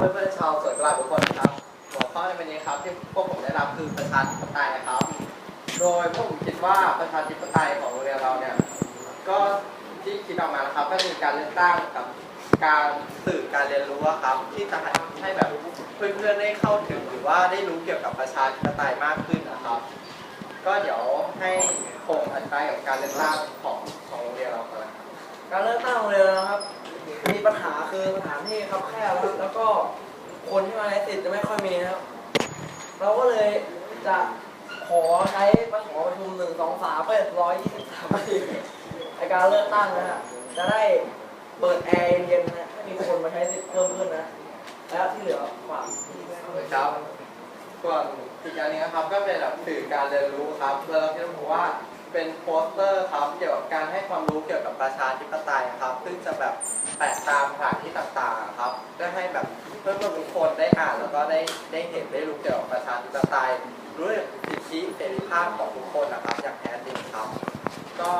เพื่อนๆชาวสวนกลาดทุกคนครับหัวข้อในวันนี้ครับที่พวกผมได้รับคือประชาธิปไตยนะครับ โดยพวกผมคิดว่าประชาธิปไตยของโรงเรียนเราเนี่ยก็ที่คิดออกมานะครับก็มีการเลือกตั้งกับการสื่อการเรียนรู้อะครับ ที่จะให้แบบเพื่อนๆได้เข้าถึงหรือว่าได้รู้เกี่ยวกับประชาธิปไตยมากขึ้นนะครับ ก็เดี๋ยวให้คงอธิบายกับการเลือกตั้งของของโรงเรียนเราก่อน ครับแคบครับแล้วก็คนที่มาใช้สิทธิ์จะไม่ค่อยมีนะครับ เราก็เลยจะขอใช้ประขอประชุมหนึ่งสองสามเป็นร้อยยี่สิบสามปีในการเลือกตั้งนะฮะจะได้เปิดแอร์เย็นๆนะให้มีคนมาใช้สิทธิ์เพิ่มขึ้นนะ แล้วที่เหลือฝากครับส่วนอีกอย่างหนึงนะครับก็เป็นแบบสื่อการเรียนรู้ครับแล้วเราคิดว่า เป็นโปสเตอร์ครับเกี่ยวกับการให้ความรู้เกี่ยวกับประชาธิปไตยครับ ซึ่งจะแบบแปะตามสถานที่ต่างๆครับเพื่อให้แบบเพื่อนๆทุกคนได้อ่านแล้วก็ได้ได้เห็นได้รู้เกี่ยวกับประชาธิปไตยรู้สิทธิเสรีภาพของทุกคนนะครับ อย่างแท้จริงครับ ก็